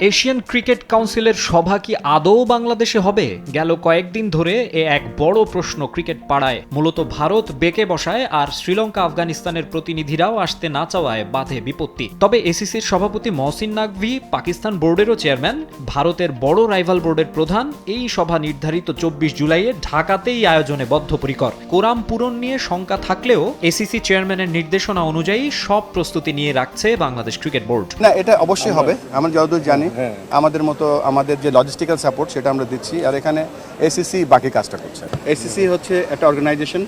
Asian cricket কাউন্সিলের সভা কি আদৌ বাংলাদেশে হবে? গেল কয়েকদিন ধরে এ এক বড় প্রশ্ন ক্রিকেট পাড়ায়। মূলত ভারত বেঁকে বসায় আর শ্রীলঙ্কা আফগানিস্তানের প্রতিনিধিরাও আসতে না চাওয়ায় বাধে বিপত্তি। তবে এসিসির সভাপতি মহসিন নাকভি পাকিস্তান বোর্ডেরও চেয়ারম্যান ভারতের বড় রাইভাল বোর্ডের প্রধান এই সভা নির্ধারিত চব্বিশ জুলাইয়ে ঢাকাতেই আয়োজনে বদ্ধপরিকর। কোরাম পূরণ নিয়ে শঙ্কা থাকলেও এসিসি চেয়ারম্যানের নির্দেশনা অনুযায়ী সব প্রস্তুতি নিয়ে রাখছে বাংলাদেশ ক্রিকেট বোর্ড। না এটা অবশ্যই হবে। আমরা যতদূর জানি আমাদের মতো আমাদের যে লজিস্টিক্যাল সাপোর্ট সেটা আমরা দিচ্ছি। আর এখানে এসিসি বাকি কাজটা করছে। এসিসি হচ্ছে একটা অর্গানাইজেশন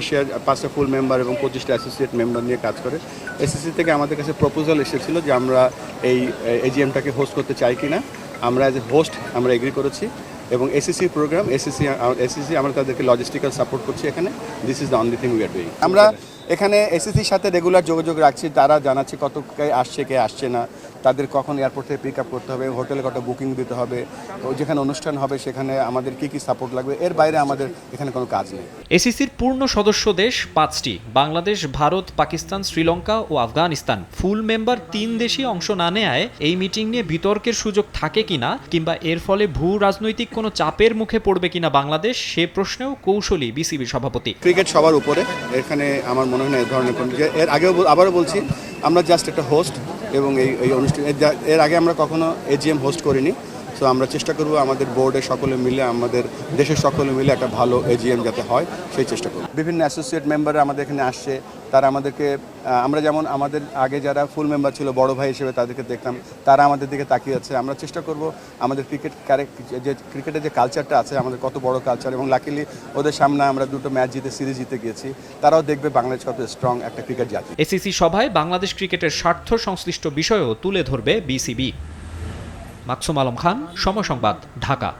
এশিয়ার পাঁচটা ফুল মেম্বার এবং পঁচিশটা অ্যাসোসিয়েট মেম্বার নিয়ে কাজ করে। এসিসি থেকে আমাদের কাছে প্রপোজাল এসেছিল যে আমরা এই এজিএমটাকে হোস্ট করতে চাই কি না আমরা অ্যাজ এ হোস্ট আমরা এগ্রি করেছি। এবং এসিসি প্রোগ্রাম এসিসি এসিসি আমরা তাদেরকে লজিস্টিক্যাল সাপোর্ট করছি এখানে। This is the only thing we are doing আমরা এখানে এসিসির সাথে রেগুলার যোগাযোগ রাখছি তারা জানাচ্ছে কত কে আসছে কে আসছে না তাদের কখন এয়ারপোর্ট থেকে পিক আপ করতে হবে হোটেলে কত বুকিং দিতে হবে যেখানে অনুষ্ঠান হবে সেখানে আমাদের কি কি সাপোর্ট লাগবে এর বাইরে আমাদের এখানে কোনো কাজ নেই। এসিসির পূর্ণ সদস্য দেশ পাঁচটি বাংলাদেশ ভারত পাকিস্তান শ্রীলঙ্কা ও আফগানিস্তান। ফুল মেম্বার তিন দেশই অংশ না নেয় এই মিটিং নিয়ে বিতর্কের সুযোগ থাকে কিনা কিংবা এর ফলে ভূ রাজনৈতিক কোনো চাপের মুখে পড়বে কিনা বাংলাদেশ সে প্রশ্নেও কৌশলী বিসিবি সভাপতি। ক্রিকেট সবার উপরে এখানে আমার মনে হয় না এ ধরনের কোনো এর আগেও আবারও বলছি, আমরা জাস্ট একটা হোস্ট এবং এই এই অনুষ্ঠান এর আগে আমরা কখনো এজিএম হোস্ট করিনি। সো আমরা চেষ্টা করব আমাদের বোর্ডে সকলে মিলে, আমাদের দেশের সকলে মিলে একটা ভালো এজিএম যাতে হয়, সেই চেষ্টা করব। বিভিন্ন অ্যাসোসিয়েট মেম্বার আমাদের এখানে আসছে, তারা আমাদেরকে আমরা যেমন আমাদের আগে যারা ফুল মেম্বার ছিল, বড় ভাই হিসেবে তাদেরকে দেখতাম, তারা আমাদের দিকে তাকিয়ে আছে। আমরা চেষ্টা করব আমাদের ক্রিকেট যে ক্রিকেটের যে কালচারটা আছে, আমাদের কত বড় কালচার এবং লাকিলি ওদের সামনে আমরা দুটো ম্যাচ জিতে সিরিজ জিতে গিয়েছি। তারাও দেখবে বাংলাদেশ কত স্ট্রং একটা ক্রিকেট জাতি। এসিসি সভায় বাংলাদেশ ক্রিকেটের স্বার্থ সংশ্লিষ্ট বিষয়ও তুলে ধরবে বিসিবি মাকসুম আলম খান সমসংবাদ ঢাকা।